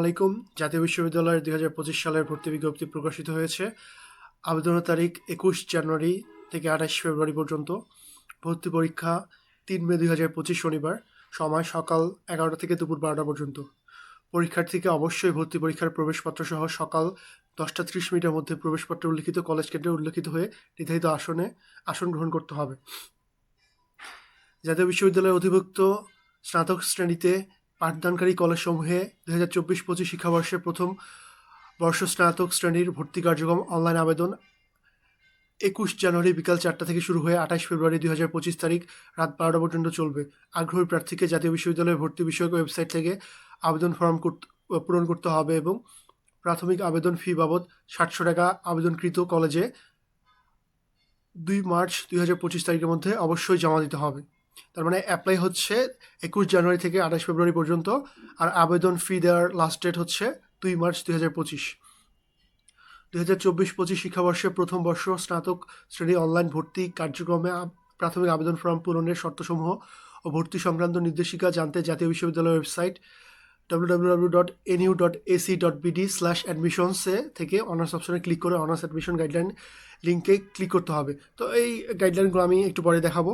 আলাইকুম। জাতীয় বিশ্ববিদ্যালয়ের দুই হাজার পঁচিশ সালের ভর্তি বিজ্ঞপ্তি প্রকাশিত হয়েছে। আবেদনের তারিখ একুশ জানুয়ারি থেকে আঠাশ ফেব্রুয়ারি পর্যন্ত। ভর্তি পরীক্ষা তিন মে দুই হাজার পঁচিশ শনিবার, সময় সকাল এগারোটা থেকে দুপুর বারোটা পর্যন্ত। পরীক্ষার্থীকে অবশ্যই ভর্তি পরীক্ষার প্রবেশপত্র সহ সকাল দশটা ত্রিশ মিনিটের মধ্যে প্রবেশপত্র উল্লিখিত কলেজ কেন্দ্রে উল্লিখিত হয়ে নির্ধারিত আসনে আসন গ্রহণ করতে হবে। জাতীয় বিশ্ববিদ্যালয়ের অধিভুক্ত স্নাতক শ্রেণীতে পাঠদানকারী কলেজসমূহে দু হাজার চব্বিশ পঁচিশ শিক্ষাবর্ষে প্রথম বর্ষ স্নাতক শ্রেণির ভর্তি কার্যক্রম অনলাইন আবেদন একুশ জানুয়ারি বিকাল চারটা থেকে শুরু হয়ে আঠাশ ফেব্রুয়ারি দুই হাজার পঁচিশ তারিখ রাত বারোটা পর্যন্ত চলবে। আগ্রহী প্রার্থীকে জাতীয় বিশ্ববিদ্যালয়ের ভর্তি বিষয়ক ওয়েবসাইট থেকে আবেদন ফর্ম পূরণ করতে হবে এবং প্রাথমিক আবেদন ফি বাবদ সাতশো টাকা আবেদনকৃত কলেজে দুই মার্চ দুই হাজার পঁচিশ তারিখের মধ্যে অবশ্যই জমা দিতে হবে। তার মানে অ্যাপ্লাই হচ্ছে একুশ জানুয়ারি থেকে আঠাশ ফেব্রুয়ারি পর্যন্ত, আর আবেদন ফি দেওয়ার লাস্ট ডেট হচ্ছে দুই মার্চ দুই হাজার পঁচিশ। দুই হাজার চব্বিশ পঁচিশ শিক্ষাবর্ষে প্রথম বর্ষ স্নাতক শ্রেণি অনলাইন ভর্তি কার্যক্রমে প্রাথমিক আবেদন ফর্ম পূরণের শর্তসমূহ ও ভর্তি সংক্রান্ত নির্দেশিকা জানতে জাতীয় বিশ্ববিদ্যালয়ের website W dot NU dot AC dot BD slash অ্যাডমিশনসে থেকে অনার্স অপশনে ক্লিক করে অনার্স অ্যাডমিশন গাইডলাইন লিঙ্কে ক্লিক করতে হবে। তো এই গাইডলাইনগুলো আমি একটু পরে দেখাবো।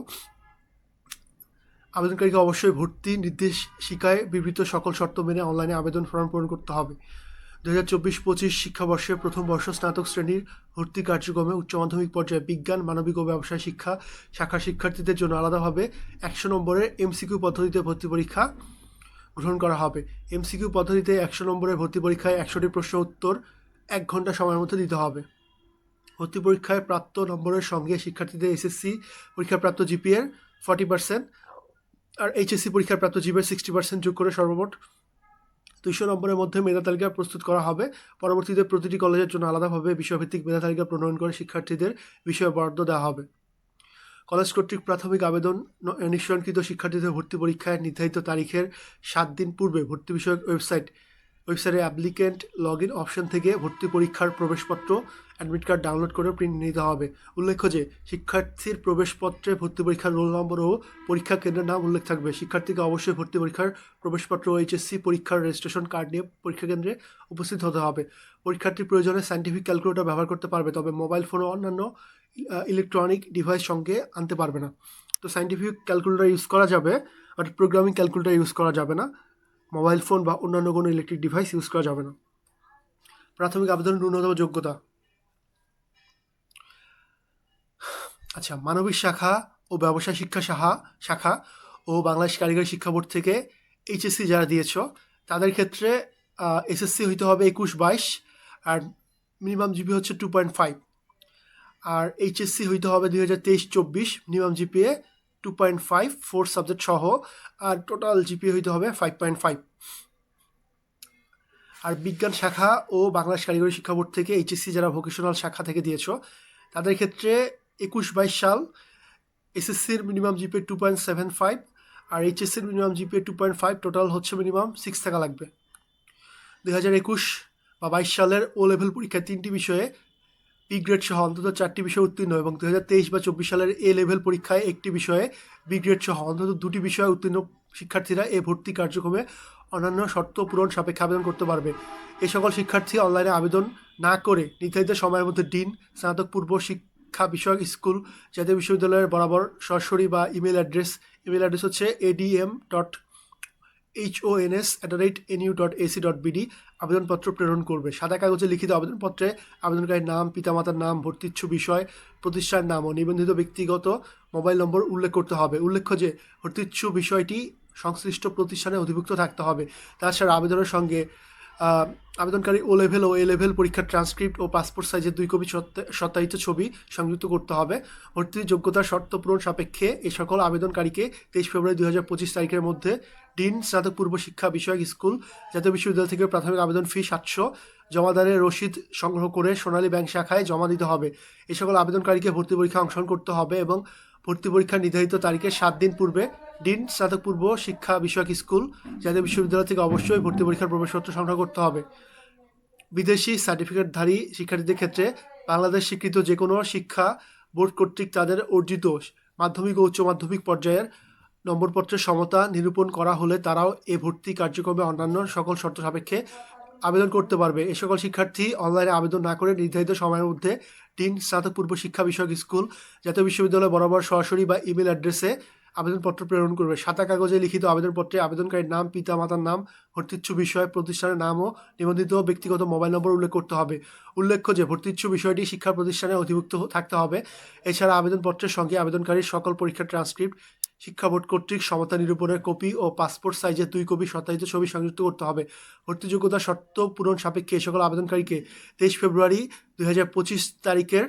আবেদনকারীকে অবশ্যই ভর্তি নির্দেশিকায় বিবৃত সকল শর্ত মেনে অনলাইনে আবেদন ফর্ম পূরণ করতে হবে। দু হাজার চব্বিশ পঁচিশ শিক্ষাবর্ষে প্রথম বর্ষ স্নাতক শ্রেণির ভর্তি কার্যক্রমে উচ্চ মাধ্যমিক পর্যায়ে বিজ্ঞান, মানবিক ও ব্যবসায় শিক্ষা শাখার শিক্ষার্থীদের জন্য আলাদাভাবে একশো নম্বরের এমসিকিউ পদ্ধতিতে ভর্তি পরীক্ষা গ্রহণ করা হবে। এমসিকিউ পদ্ধতিতে একশো নম্বরের ভর্তি পরীক্ষায় একশোটি প্রশ্ন উত্তর এক ঘণ্টা সময়ের মধ্যে দিতে হবে। ভর্তি পরীক্ষায় প্রাপ্ত নম্বরের সঙ্গে শিক্ষার্থীদের এসএসসি পরীক্ষায় প্রাপ্ত জিপিএর ফর্টি পার্সেন্ট আর এইচএসসি পরীক্ষার প্রাপ্ত জিপিএর সিক্সটি পার্সেন্ট যোগ করে সর্বমোট দুইশো নম্বরের মধ্যে মেধা তালিকা প্রস্তুত করা হবে। পরবর্তীতে প্রতিটি কলেজের জন্য আলাদাভাবে বিষয়ভিত্তিক মেধা তালিকা প্রণয়ন করে শিক্ষার্থীদের বিষয় বরাদ্দ দেওয়া হবে। কলেজ কর্তৃক প্রাথমিক আবেদন নিঃসরণকৃত শিক্ষার্থীদের ভর্তি পরীক্ষায় নির্ধারিত তারিখের সাত দিন পূর্বে ভর্তি বিষয়ক ওয়েবসাইট ওয়েবসাইটে অ্যাপ্লিকেন্ট লগ ইন অপশন থেকে ভর্তি পরীক্ষার প্রবেশপত্র অ্যাডমিট কার্ড ডাউনলোড করে প্রিন্ট নিতে হবে। উল্লেখ্য যে, শিক্ষার্থীর প্রবেশপত্রে ভর্তি পরীক্ষার রোল নম্বর ও পরীক্ষা কেন্দ্রের নাম উল্লেখ থাকবে। শিক্ষার্থীকে অবশ্যই ভর্তি পরীক্ষার প্রবেশপত্র ও এইচএসসি পরীক্ষার রেজিস্ট্রেশন কার্ড নিয়ে পরীক্ষা কেন্দ্রে উপস্থিত হতে হবে। পরীক্ষার্থীর প্রয়োজনে সাইন্টিফিক ক্যালকুলেটর ব্যবহার করতে পারবে, তবে মোবাইল ফোন ও অন্যান্য ইলেকট্রনিক ডিভাইস সঙ্গে আনতে পারবে না। তো সাইন্টিফিক ক্যালকুলেটর ইউজ করা যাবে বাট প্রোগ্রামিং ক্যালকুলেটর ইউজ করা যাবে না। মোবাইল ফোন বা অন্যান্য কোনো ইলেকট্রিক ডিভাইস ইউজ করা যাবে না। প্রাথমিক আবেদনের ন্যূনতম যোগ্যতা। আচ্ছা মানবিক শাখা ও ব্যবসায় শিক্ষা শাখা শাখা ও বাংলাদেশ কারিগরি শিক্ষা বোর্ড থেকে এইচএসসি যারা দিয়েছ, তাদের ক্ষেত্রে এসএসসি হইতে হবে একুশ বাইশ আর মিনিমাম জিপি হচ্ছে টু পয়েন্ট ফাইভ আর এইচএসসি হইতে হবে দুই হাজার তেইশ চব্বিশ minimum GPA two point five four subject সহ আর টোটাল জিপিএ হইতে হবে ফাইভ পয়েন্ট ফাইভ আর বিজ্ঞান শাখা ও বাংলাদেশ কারিগরি শিক্ষা বোর্ড থেকে এইচএসসি যারা ভোকেশনাল শাখা থেকে দিয়েছ, তাদের ক্ষেত্রে একুশ বাইশ সাল এসএসসির minimum GPA two point seven five আর এইচএসসির minimum GPA two point five total হচ্ছে মিনিমাম সিক্স থাকা লাগবে। দুই হাজার একুশ বা বাইশ সালের ও লেভেল পরীক্ষায় তিনটি বিষয়ে বি গ্রেড সহ অন্তত চারটি বিষয় উত্তীর্ণ এবং দু হাজার তেইশ বা চব্বিশ সালের এ লেভেল পরীক্ষায় একটি বিষয়ে বি গ্রেড সহ অন্তত দুটি বিষয়ে উত্তীর্ণ শিক্ষার্থীরা এ ভর্তি কার্যক্রমে অন্যান্য শর্ত পূরণ সাপেক্ষে আবেদন করতে পারবে। এই সকল শিক্ষার্থী অনলাইনে আবেদন না করে নির্ধারিত সময়ের মধ্যে ডিন, স্নাতক, পূর্ব শিক্ষা বিষয়ক স্কুল জাতীয় বিশ্ববিদ্যালয়ের বরাবর সরাসরি বা ইমেল অ্যাড্রেস ইমেল অ্যাড্রেস হচ্ছে ADM dot H O N S at the rate NU dot AC dot BD আবেদনপত্র প্রেরণ করবে। সাদা কাগজে লিখিত আবেদনপত্রে আবেদনকারীর নাম, পিতামাতার নাম, ভর্তিচ্ছু বিষয় প্রতিষ্ঠান নাম ও নিবন্ধিত ব্যক্তিগত মোবাইল নম্বর উল্লেখ করতে হবে। উল্লেখ্য যে, ভর্তিচ্ছু বিষয়টি সংশ্লিষ্ট প্রতিষ্ঠানে অধিভুক্ত থাকতে হবে। তাছাড়া আবেদনের সঙ্গে আবেদনকারী ও লেভেল ও এ লেভেল পরীক্ষার ট্রান্সক্রিপ্ট ও পাসপোর্ট সাইজের দুই কপি সত্যায়িত ছবি সংযুক্ত করতে হবে। ভর্তির যোগ্যতার শর্ত পূরণ সাপেক্ষে এই সকল আবেদনকারীকে তেইশ ফেব্রুয়ারি দুই হাজার পঁচিশ তারিখের মধ্যে ডিন স্নাতক পূর্ব শিক্ষা বিষয়ক স্কুল, জাতীয় বিশ্ববিদ্যালয় থেকে প্রাথমিক আবেদন ফি সাতশো জমাদারের রসিদ সংগ্রহ করে সোনালী ব্যাংক শাখায় জমা দিতে হবে। এই সকল আবেদনকারীকে ভর্তি পরীক্ষা অংশগ্রহণ করতে হবে এবং ভর্তি পরীক্ষার নির্ধারিত তারিখের সাত দিন পূর্বে ডিন স্নাতক পূর্ব শিক্ষা বিষয়ক স্কুল জাতীয় বিশ্ববিদ্যালয় থেকে অবশ্যই ভর্তি পরীক্ষার প্রবেশপত্র সংগ্রহ করতে হবে। বিদেশি সার্টিফিকেটধারী শিক্ষার্থীদের ক্ষেত্রে বাংলাদেশ স্বীকৃত যে কোনো শিক্ষা বোর্ড কর্তৃক তাদের অর্জিত মাধ্যমিক ও উচ্চ মাধ্যমিক পর্যায়ের নম্বরপত্রের সমতা নিরূপণ করা হলে তারাও এ ভর্তি কার্যক্রমে অন্যান্য সকল শর্ত সাপেক্ষে আবেদন করতে পারবে। এ সকল শিক্ষার্থী অনলাইনে আবেদন না করে নির্ধারিত সময়ের মধ্যে তিন স্নাতক পূর্ব শিক্ষা বিষয়ক স্কুল জাতীয় বিশ্ববিদ্যালয় বরাবর সরাসরি বা ইমেল অ্যাড্রেসে আবেদনপত্র প্রেরণ করবে। সাদা কাগজে লিখিত আবেদনপত্রে আবেদনকারীর নাম পিতা মাতার নাম, ভর্তিচ্ছু বিষয়, প্রতিষ্ঠানের নাম ও নিবন্ধিত ব্যক্তিগত মোবাইল নম্বর উল্লেখ করতে হবে। উল্লেখ্য যে ভর্তিচ্ছু বিষয়টি শিক্ষা প্রতিষ্ঠানে অধিভুক্ত থাকতে হবে। এছাড়া আবেদনপত্রের সঙ্গে আবেদনকারীর সকল পরীক্ষার ট্রান্সক্রিপ্ট শিক্ষা বোর্ড কর্তৃক সমতা নিরূপণের কপি ও পাসপোর্ট সাইজের দুই কপি সত্যায়িত ছবি সংযুক্ত করতে হবে। ভর্তিযোগ্যতা শর্ত পূরণ সাপেক্ষে এ সকল আবেদনকারীকে তেইশ ফেব্রুয়ারি দুই হাজার পঁচিশ তারিখের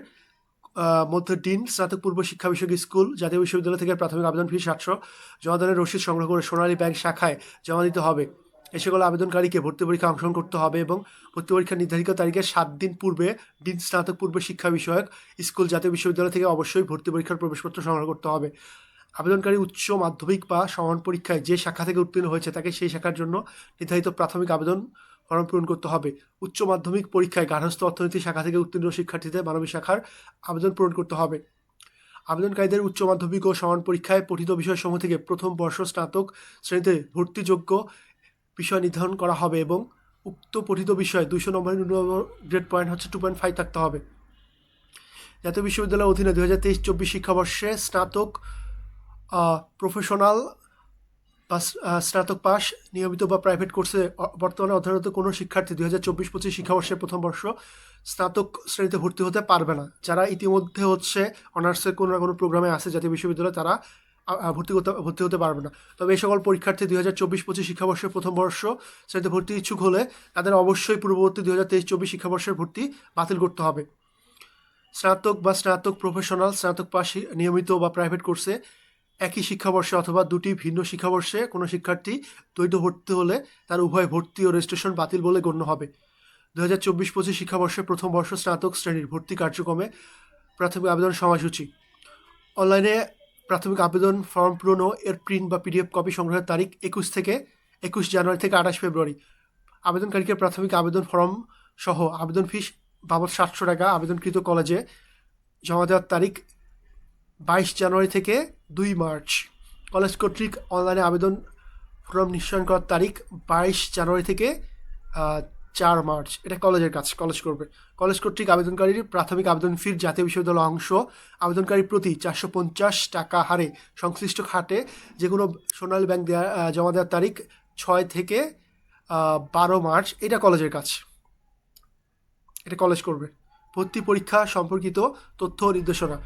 মধ্যে দিন স্নাতক পূর্ব শিক্ষা বিষয়ক স্কুল, জাতীয় বিশ্ববিদ্যালয় থেকে প্রাথমিক আবেদন ফি সাতশো জমাদানের রসিদ সংগ্রহ করে সোনালী ব্যাংক শাখায় জমা দিতে হবে। এ সকল আবেদনকারীকে ভর্তি পরীক্ষা অংশগ্রহণ করতে হবে এবং ভর্তি পরীক্ষার নির্ধারিত তারিখের সাত দিন পূর্বে দিন স্নাতক পূর্ব শিক্ষা বিষয়ক স্কুল, জাতীয় বিশ্ববিদ্যালয় থেকে অবশ্যই ভর্তি পরীক্ষার প্রবেশপত্র সংগ্রহ করতে হবে। আবেদনকারী উচ্চ মাধ্যমিক বা সমান পরীক্ষায় যে শাখা থেকে উত্তীর্ণ হয়েছে তাকে সেই শাখার জন্য নির্ধারিত প্রাথমিক আবেদন ফর্ম পূরণ করতে হবে। উচ্চ মাধ্যমিক পরীক্ষায় গার্হস্থ্য অর্থনীতি শাখা থেকে উত্তীর্ণ শিক্ষার্থীদের মানবিক শাখার আবেদন পূরণ করতে হবে। আবেদনকারীদের উচ্চ মাধ্যমিক ও সমান পরীক্ষায় পঠিত বিষয়সমূহ থেকে প্রথম বর্ষ স্নাতক শ্রেণীতে ভর্তিযোগ্য বিষয় নির্ধারণ করা হবে এবং উক্ত পঠিত বিষয়ে দুশো নম্বরের ন্যূনতম গ্রেড পয়েন্ট হচ্ছে টু পয়েন্ট ফাইভ থাকতে হবে। জাতীয় বিশ্ববিদ্যালয়ের অধীনে দু হাজার তেইশ চব্বিশ শিক্ষাবর্ষে স্নাতক প্রফেশনাল বা স্নাতক পাস নিয়মিত বা প্রাইভেট কোর্সে বর্তমানে অধ্যয়নরত কোনো শিক্ষার্থী দুই হাজার চব্বিশ পঁচিশ শিক্ষাবর্ষের প্রথম বর্ষ স্নাতক শ্রেণীতে ভর্তি হতে পারবে না। যারা ইতিমধ্যে হচ্ছে অনার্সের কোনো না কোনো প্রোগ্রামে আছে জাতীয় বিশ্ববিদ্যালয়ে, তারা ভর্তি করতে, ভর্তি হতে পারবে না। তবে এই সকল পরীক্ষার্থী দুই হাজার চব্বিশ পঁচিশ শিক্ষাবর্ষের প্রথম বর্ষ শ্রেণীতে ভর্তি ইচ্ছুক হলে তাদের অবশ্যই পূর্ববর্তী দুই হাজার তেইশ চব্বিশ শিক্ষাবর্ষের ভর্তি বাতিল করতে হবে। স্নাতক বা স্নাতক প্রফেশনাল স্নাতক পাশ, নিয়মিত বা প্রাইভেট কোর্সে একই শিক্ষাবর্ষে অথবা দুটি ভিন্ন শিক্ষাবর্ষে কোনো শিক্ষার্থী দ্বৈত ভর্তি হলে তার উভয় ভর্তি ও রেজিস্ট্রেশন বাতিল বলে গণ্য হবে। দু হাজার চব্বিশ পঁচিশ শিক্ষাবর্ষে প্রথম বর্ষ স্নাতক শ্রেণির ভর্তি কার্যক্রমে প্রাথমিক আবেদন সময়সূচি। অনলাইনে প্রাথমিক আবেদন ফর্ম পূরণ এর প্রিন্ট বা পিডিএফ কপি সংগ্রহের তারিখ একুশ থেকে একুশ জানুয়ারি থেকে আঠাশ ফেব্রুয়ারি। আবেদনকারীকে প্রাথমিক আবেদন ফর্ম সহ আবেদন ফিস বাবদ সাতশো টাকা আবেদনকৃত কলেজে জমা দেওয়ার তারিখ বাইশ জানুয়ারি থেকে দুই মার্চ। কলেজ কর্তৃক অনলাইনে আবেদন ফর্ম নিশ্চয়ন করার তারিখ বাইশ জানুয়ারি থেকে চার মার্চ। এটা কলেজের কাজ, কলেজ করবে। কলেজ কর্তৃক আবেদনকারীর প্রাথমিক আবেদন ফির জাতীয় বিশ্ববিদ্যালয় অংশ। আবেদনকারী প্রতি চারশো পঞ্চাশ টাকা হারে সংশ্লিষ্ট খাতে যে কোনো সোনালী ব্যাংক দেওয়া জমা দেওয়ার তারিখ ছয় থেকে বারো মার্চ। এটা কলেজের কাজ। এটা কলেজ করবে। ভর্তি পরীক্ষা সম্পর্কিত তথ্য নির্দেশনা।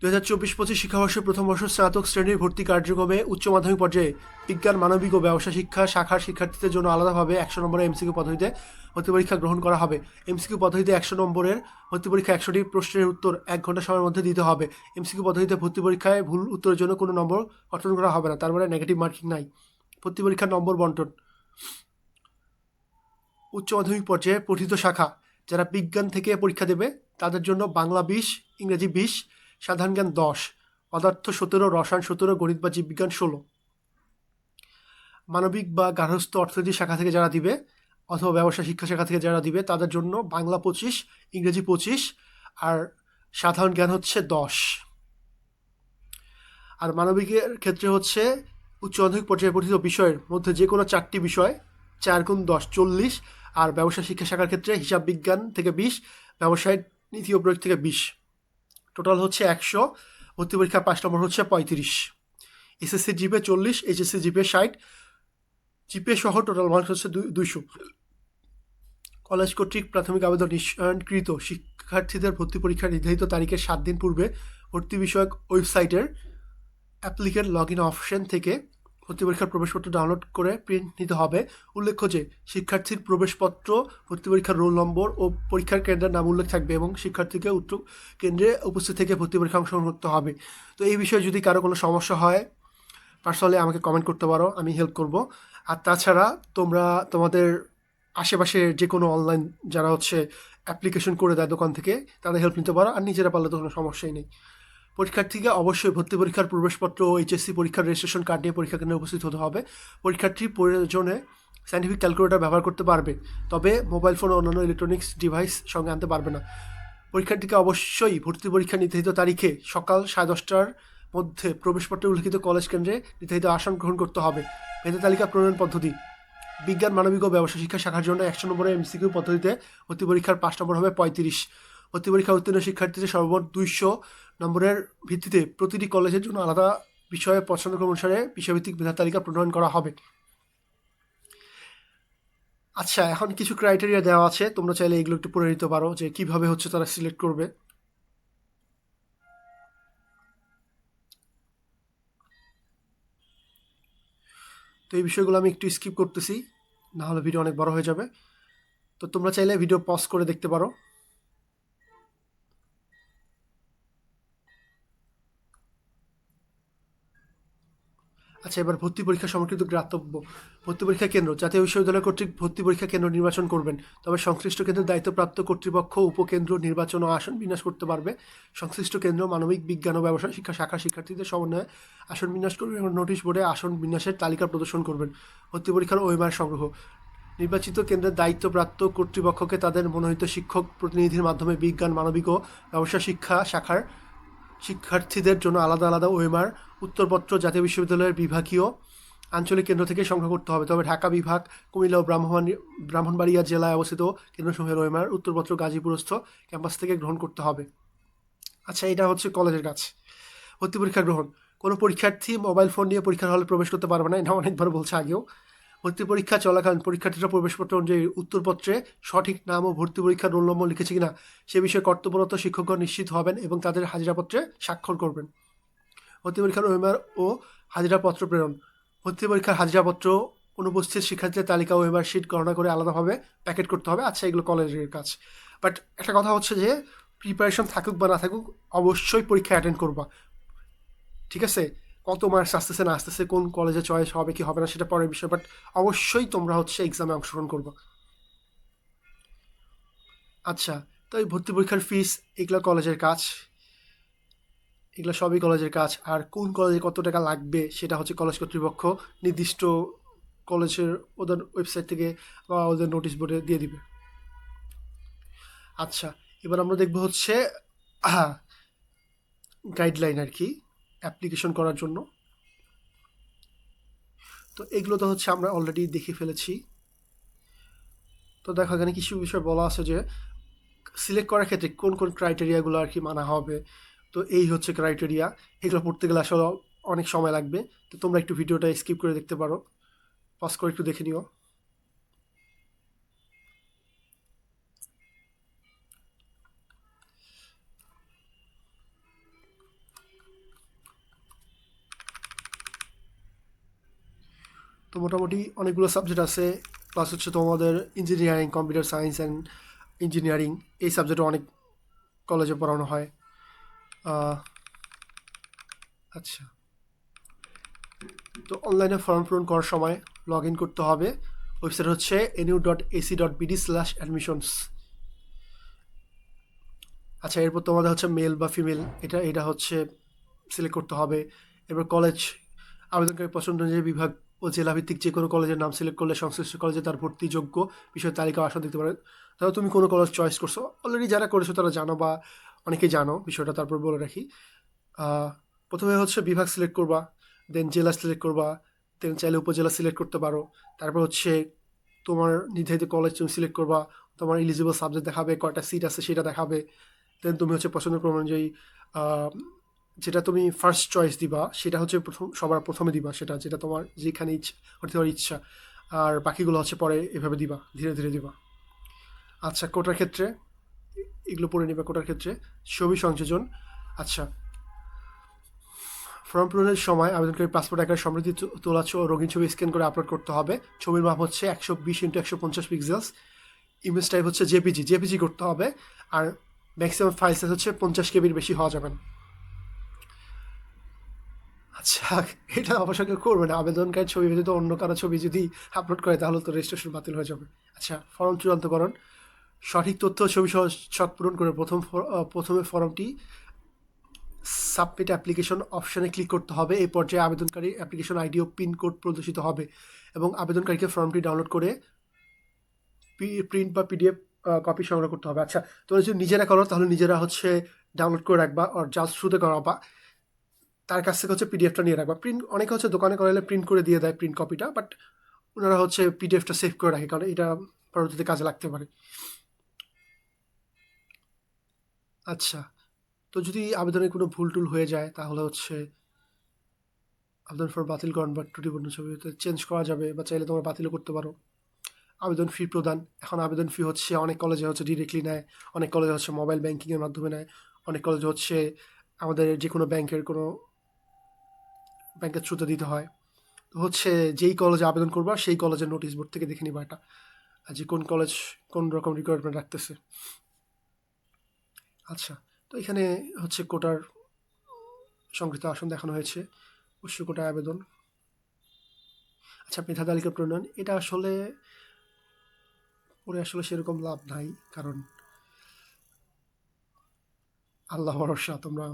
দু হাজার চব্বিশ পঁচিশ শিক্ষাবর্ষের প্রথম বর্ষ স্নাতক শ্রেণির ভর্তি কার্যক্রমে উচ্চ মাধ্যমিক পর্যায়ে বিজ্ঞান, মানবিক ও ব্যবসা শিক্ষা শাখার শিক্ষার্থীদের জন্য আলাদাভাবে একশো নম্বরের এমসিকিউ পদ্ধতিতে ভর্তি পরীক্ষা গ্রহণ করা হবে। এমসিকিউ পদ্ধতিতে একশো নম্বরের ভর্তি পরীক্ষা একশোটি প্রশ্নের উত্তর এক ঘণ্টা সময়ের মধ্যে দিতে হবে। এমসিকিউ পদ্ধতিতে ভর্তি পরীক্ষায় ভুল উত্তরের জন্য কোনো নম্বর গঠন করা হবে না। তার মানে নেগেটিভ মার্কিং নাই। ভর্তি পরীক্ষার নম্বর বন্টন। উচ্চ মাধ্যমিক পর্যায়ে পঠিত শাখা। যারা বিজ্ঞান থেকে পরীক্ষা দেবে, তাদের জন্য বাংলা বিশ, ইংরেজি বিশ সাধারণ জ্ঞান দশ পদার্থ সতেরো, রসায়ন সতেরো, গণিত বা জীববিজ্ঞান ষোলো। মানবিক বা গার্হস্থ্য অর্থনীতি শাখা থেকে যারা দিবে, অথবা ব্যবসা শিক্ষা শাখা থেকে যারা দিবে, তাদের জন্য বাংলা পঁচিশ, ইংরেজি পঁচিশ, আর সাধারণ জ্ঞান হচ্ছে দশ। আর মানবিকের ক্ষেত্রে হচ্ছে উচ্চ মাধ্যমিক পর্যায়ে পঠিত বিষয়ের মধ্যে যে কোনো চারটি বিষয়, চার গুণ দশ, চল্লিশ, আর ব্যবসা শিক্ষা শাখার ক্ষেত্রে হিসাব বিজ্ঞান থেকে বিশ, ব্যবসায় নীতি ও প্রয়োগ থেকে বিশ। টোটাল হচ্ছে একশো, ভর্তি পরীক্ষার পাঁচ নম্বর হচ্ছে পঁয়ত্রিশ। এসএসসি জিপে চল্লিশ এইচএসসি জিপে ষাট জিপে সহ টোটাল মার্কস হচ্ছে দুইশো। কলেজ কর্তৃক প্রাথমিক আবেদন নিঃসয়নকৃত শিক্ষার্থীদের ভর্তি পরীক্ষার নির্ধারিত তারিখের সাত দিন পূর্বে ভর্তি বিষয়ক ওয়েবসাইটের অ্যাপ্লিকেন্ট লগ ইন অপশন থেকে ভর্তি পরীক্ষার প্রবেশপত্র ডাউনলোড করে প্রিন্ট নিতে হবে। উল্লেখ্য যে, শিক্ষার্থীর প্রবেশপত্র, ভর্তি পরীক্ষার রোল নম্বর ও পরীক্ষার কেন্দ্রের নাম উল্লেখ থাকবে এবং শিক্ষার্থীকে উত্তর কেন্দ্রে উপস্থিত থেকে ভর্তি পরীক্ষা অংশগ্রহণ করতে হবে। তো এই বিষয়ে যদি কারও কোনো সমস্যা হয় পার্সোনালি আমাকে কমেন্ট করতে পারো, আমি হেল্প করব। আর তাছাড়া তোমরা তোমাদের আশেপাশে যে কোনো অনলাইন যারা হচ্ছে অ্যাপ্লিকেশন করে দেয় দোকান থেকে, তাদের হেল্প নিতে পারো। আর নিজেরা পারলে তো কোনো সমস্যাই নেই। পরীক্ষার্থীকে অবশ্যই ভর্তি পরীক্ষার প্রবেশপত্র ও এইচএসসি পরীক্ষার রেজিস্ট্রেশন কার্ড নিয়ে পরীক্ষা কেন্দ্রে উপস্থিত হতে হবে। পরীক্ষার্থী প্রয়োজনে সাইন্টিফিক ক্যালকুলেটর ব্যবহার করতে পারবে, তবে মোবাইল ফোন ও অন্যান্য ইলেকট্রনিক্স ডিভাইস সঙ্গে আনতে পারবে না। পরীক্ষার্থীকে অবশ্যই ভর্তি পরীক্ষা নির্ধারিত তারিখে সকাল সাড়ে দশটার মধ্যে প্রবেশপত্রে উল্লিখিত কলেজ কেন্দ্রে নির্ধারিত আসন গ্রহণ করতে হবে। মেধা তালিকা প্রণয়ন পদ্ধতি, বিজ্ঞান, মানবিক ও ব্যবসা শিক্ষা শাখার জন্য একশো নম্বরের এমসিকিউ পদ্ধতিতে ভর্তি পরীক্ষার পাঁচ নম্বর হবে পঁয়ত্রিশ। ভর্তি পরীক্ষা উত্তীর্ণ শিক্ষার্থীদের সর্বমোট দুইশো নম্বরের ভিত্তিতে প্রতিটি কলেজের জন্য আলাদা বিষয়ে পছন্দক্রম অনুসারে বিষয়ভিত্তিক মেধা তালিকা প্রণয়ন করা হবে। আচ্ছা এখন কিছু ক্রাইটেরিয়া দেওয়া আছে। তোমরা চাইলে এগুলো একটু পড়ে নিতে পারো যে কীভাবে হচ্ছে তারা সিলেক্ট করবে। তো এই বিষয়গুলো আমি একটু স্কিপ করতেছি না হলে ভিডিও অনেক বড় হয়ে যাবে। তো তোমরা চাইলে ভিডিও পজ করে দেখতে পারো। আচ্ছা এবার ভর্তি পরীক্ষা সমর্পিত গ্রাতব্য। ভর্তি পরীক্ষা কেন্দ্র, জাতীয় বিশ্ববিদ্যালয় কর্তৃক ভর্তি পরীক্ষা কেন্দ্র নির্বাচন করবেন। তবে সংশ্লিষ্ট কেন্দ্রের দায়িত্বপ্রাপ্ত কর্তৃপক্ষ, উপকেন্দ্র নির্বাচন ও আসন বিন্যাস করতে পারবে। সংশ্লিষ্ট কেন্দ্র, মানবিক বিজ্ঞান ও ব্যবসায় শিক্ষা শাখা শিক্ষার্থীদের সমন্বয়ে আসন বিন্যাস করবেন এবং নোটিশ বোর্ডে আসন বিন্যাসের তালিকা প্রদর্শন করবেন। ভর্তি পরীক্ষার ওয়েমার সংগ্রহ। নির্বাচিত কেন্দ্রের দায়িত্বপ্রাপ্ত কর্তৃপক্ষকে তাদের মনোনীত শিক্ষক প্রতিনিধির মাধ্যমে বিজ্ঞান, মানবিক ও ব্যবসা শিক্ষা শাখার শিক্ষার্থীদের জন্য আলাদা আলাদা ওয়েমার, উত্তরপত্র, জাতীয় বিশ্ববিদ্যালয়ের বিভাগীয় আঞ্চলিক কেন্দ্র থেকে সংগ্রহ করতে হবে। তবে ঢাকা বিভাগ, কুমিল্লা ও ব্রাহ্মণ ব্রাহ্মণবাড়িয়া জেলায় অবস্থিত কেন্দ্রসমূহের ওয়েমার, উত্তরপত্র, গাজীপুরস্থ ক্যাম্পাস থেকে গ্রহণ করতে হবে। আচ্ছা এটা হচ্ছে কলেজের কাজ। ভর্তি পরীক্ষা গ্রহণ। কোনো পরীক্ষার্থী মোবাইল ফোন নিয়ে পরীক্ষার হলে প্রবেশ করতে পারবে না, এটা অনেকবার বলছে আগেও। ভর্তি পরীক্ষা, চলাকালীন পরীক্ষার্থীরা প্রবেশপত্র অনুযায়ী উত্তরপত্রে সঠিক নাম ও ভর্তি পরীক্ষার রোল নম্বর লিখেছে কিনা, সে বিষয়ে কর্তব্যরত শিক্ষকগণ নিশ্চিত হবেন এবং তাদের হাজিরাপত্রে স্বাক্ষর করবেন। ভর্তি পরীক্ষার ওয়েমার ও হাজিরাপত্র প্রেরণ। ভর্তি পরীক্ষার হাজিরাপত্র অনুপস্থিত শিক্ষার্থীদের তালিকা ওয়েমার শিট গণনা করে আলাদাভাবে প্যাকেট করতে হবে। আচ্ছা এগুলো কলেজের কাজ। বাট একটা কথা হচ্ছে যে প্রিপারেশন থাকুক বা না থাকুক, অবশ্যই পরীক্ষা অ্যাটেন্ড করবা। ঠিক আছে? কত মার্কস আসতেছে, না আসতেছে, কোন কলেজে চয়েস হবে, কি হবে না, সেটা পরের বিষয় বাট অবশ্যই তোমরা হচ্ছে এক্সামে অংশগ্রহণ করব। আচ্ছা তো এই ভর্তি পরীক্ষার ফিস এগুলো কলেজের কাজ। এগুলো সবই কলেজের কাজ। আর কোন কলেজে কত টাকা লাগবে, সেটা হচ্ছে কলেজ কর্তৃপক্ষ নির্দিষ্ট কলেজের ওদের ওয়েবসাইট থেকে বা ওদের নোটিশ বোর্ডে দিয়ে দিবে। আচ্ছা এবার আমরা দেখব হচ্ছে গাইডলাইন আর কি। অ্যাপ্লিকেশন করার জন্য। তো এগুলো তো হচ্ছে আমরা অলরেডি দেখে ফেলেছি। তো দেখো এখানে কিছু বিষয় বলা আছে যে সিলেক্ট করার ক্ষেত্রে কোন কোন ক্রাইটেরিয়াগুলো আর কি মানা হবে। তো এই হচ্ছে ক্রাইটেরিয়া এগুলো পড়তে গেলে আসলে অনেক সময় লাগবে। তো তোমরা একটু ভিডিওটা স্কিপ করে দেখতে পারো। পাস করে একটু দেখে নিও। তো মোটামুটি অনেকগুলো সাবজেক্ট আছে প্লাস হচ্ছে তোমাদের engineering computer science and engineering এই সাবজেক্টে অনেক কলেজে পড়ানো হয়। আচ্ছা। তো অনলাইনে ফর্ম পূরণ করার সময় লগ ইন করতে হবে। ওয়েবসাইট হচ্ছে NU dot AC dot BD slash admissions আচ্ছা এরপর তোমাদের হচ্ছে মেল বা ফিমেল এটা এটা হচ্ছে সিলেক্ট করতে হবে। এরপর কলেজ আবেদনকারী পছন্দ অনুযায়ী বিভাগ ও জেলাভিত্তিক যে কোনো কলেজের নাম সিলেক্ট করলে সংশ্লিষ্ট কলেজে তার ভর্তিযোগ্য বিষয় তালিকা আসন দিতে পারে। তাহলে তুমি কোনো কলেজ চয়েস করছ? অলরেডি যারা করেছ তারা জানো বা অনেকে জানো, বিষয়টা তারপর বলে রাখি। প্রথমে হচ্ছে বিভাগ সিলেক্ট করবা দেন জেলা সিলেক্ট করবা দেন চাইলে উপজেলা সিলেক্ট করতে পারো। তারপর হচ্ছে তোমার নির্ধারিত কলেজ তুমি সিলেক্ট করবা, তোমার ইলিজিবল সাবজেক্ট দেখাবে, কয়টা সিট আছে সেটা দেখাবে। দেন তুমি হচ্ছে পছন্দ ক্রম অনুযায়ী যেটা তুমি ফার্স্ট চয়েস দিবা, সেটা হচ্ছে প্রথম, সবার প্রথমে দিবা সেটা, যেটা তোমার যেখানে ইচ্ছা হতে তোমার ইচ্ছা। আর বাকিগুলো হচ্ছে পরে এভাবে দিবা, ধীরে ধীরে দিবা। আচ্ছা কোটার ক্ষেত্রে, এগুলো পড়ে নিবা কোটার ক্ষেত্রে। ছবি সংযোজন আচ্ছা। ফর্ম পূরণের সময় আবেদনকারী পাসপোর্ট আকারে সমৃদ্ধি তোলা রঙিন ছবি স্ক্যান করে আপলোড করতে হবে। ছবির মাপ হচ্ছে একশো বিশ ইন্টু একশো পঞ্চাশ পিক্সেলস ইমেজ টাইপ হচ্ছে জেপিজি জেপিজি করতে হবে। আর ম্যাক্সিমাম ফাইল সাইজ হচ্ছে পঞ্চাশ কেবির বেশি হওয়া যাবে না। আচ্ছা এটা অবশ্য কেউ করবে না। আবেদনকারী ছবি ব্যতীত অন্য কারও ছবি যদি আপলোড করে, তাহলে তো রেজিস্ট্রেশন বাতিল হয়ে যাবে। আচ্ছা ফর্ম চূড়ান্ত চূড়ান্তকরণ। সঠিক তথ্য ছবি সহ শট পূরণ করে প্রথম প্রথমে ফর্মটি সাবমিট অ্যাপ্লিকেশন অপশানে ক্লিক করতে হবে। এই পর্যায়ে আবেদনকারী অ্যাপ্লিকেশন আইডি ও পিন কোড প্রদর্শিত হবে এবং আবেদনকারীকে ফর্মটি ডাউনলোড করে প্রিন্ট বা পিডিএফ কপি সংগ্রহ করতে হবে। আচ্ছা তোমরা যদি নিজেরা করো, তাহলে নিজেরা হচ্ছে ডাউনলোড করে রাখবা আর জাস্ট শুতে করাবা। তার কাছ থেকে হচ্ছে পিডিএফটা নিয়ে রাখবা। প্রিন্ট অনেকে হচ্ছে দোকানে করালে প্রিন্ট করে দিয়ে দেয় প্রিন্ট কপিটা বাট ওনারা হচ্ছে পিডিএফটা সেভ করে রাখে, কারণ এটা পরবর্তীতে কাজে লাগতে পারে। আচ্ছা তো যদি আবেদনে কোনো ভুল টুল হয়ে যায়, তাহলে হচ্ছে আবেদন ফর বাতিল করণ বা ত্রুটিপূর্ণ ছবি চেঞ্জ করা যাবে, বা চাইলে তোমরা বাতিলও করতে পারো। আবেদন ফি প্রদান, এখন আবেদন ফি হচ্ছে অনেক কলেজে হচ্ছে ডিরেক্টলি নেয়, অনেক কলেজে হচ্ছে মোবাইল ব্যাঙ্কিংয়ের মাধ্যমে নেয়, অনেক কলেজে হচ্ছে আমাদের যে কোনো ব্যাংকের কোনো ব্যাংকের থ্রুতে দিতে হয়। তো হচ্ছে যেই কলেজে আবেদন করবা, সেই কলেজের নোটিশ বোর্ড থেকে দেখে নিবা এটা যে কোন কলেজ কোন রকম রিকোয়ারমেন্ট রাখতেছে। আচ্ছা তো এখানে হচ্ছে কোটার সংকৃত আসন দেখানো হয়েছে উচ্চ কোটা আবেদন। আচ্ছা মেধা তালিকা প্রণয়ন এটা আসলে পরে আসলে সেরকম লাভ নাই, কারণ আল্লাহ ভরসা, তোমরা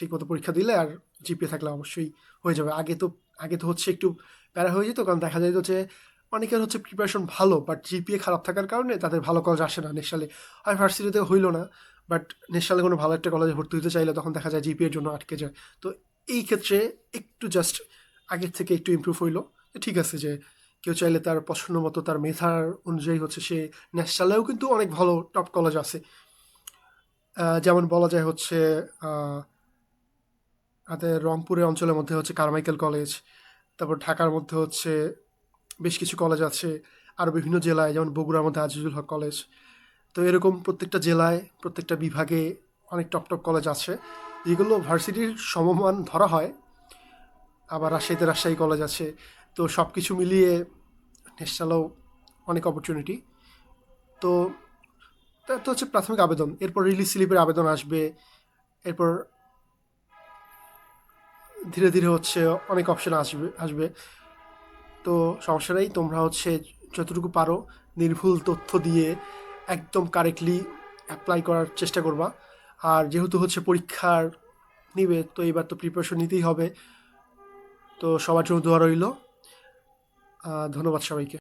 ঠিকমতো পরীক্ষা দিলে আর জিপিএ থাকলে অবশ্যই হয়ে যাবে। আগে তো আগে তো হচ্ছে একটু প্যারা হয়ে যেত, কারণ দেখা যায় যে অনেকের হচ্ছে প্রিপারেশন ভালো বাট জিপিএ খারাপ থাকার কারণে তাদের ভালো কলেজ আসে না। নেশালে আর ভার্সিটিতে হইল না বাট নেশালে কোনো ভালো একটা কলেজে ভর্তি হতে চাইলে তখন দেখা যায় জিপিএর জন্য আটকে যায়। তো এই ক্ষেত্রে একটু জাস্ট আগের থেকে একটু ইমপ্রুভ হইল। ঠিক আছে যে কেউ চাইলে তার পছন্দ মতো, তার মেধার অনুযায়ী হচ্ছে সে ন্যাশনালেও কিন্তু অনেক ভালো টপ কলেজ আছে। যেমন বলা যায় হচ্ছে আমাদের রংপুরের অঞ্চলের মধ্যে হচ্ছে কারমাইকেল কলেজ তারপর ঢাকার মধ্যে হচ্ছে বেশ কিছু কলেজ আছে আরও বিভিন্ন জেলায়, যেমন বগুড়ার মধ্যে আজিজুল হক কলেজ তো এরকম প্রত্যেকটা জেলায়, প্রত্যেকটা বিভাগে অনেক টপ টপ কলেজ আছে, যেগুলো ভার্সিটির সমমান ধরা হয়। আবার রাজশাহীতে রাজশাহী কলেজ আছে। তো সব কিছু মিলিয়ে ন্যাশনালও অনেক অপরচুনিটি তো তা হচ্ছে প্রাথমিক আবেদন। এরপর রিলিজ স্লিপের আবেদন আসবে। এরপর ধীরে ধীরে হচ্ছে অনেক অপশান আসবে আসবে। তো সমস্যা নেই, তোমরা হচ্ছে যতটুকু পারো নির্ভুল তথ্য দিয়ে একদম কারেক্টলি অ্যাপ্লাই করার চেষ্টা করবা। আর যেহেতু হচ্ছে পরীক্ষার নিবে, তো এবার তো প্রিপারেশন নিতেই হবে। তো সবার জন্য দোয়া রইল। ধন্যবাদ সবাইকে।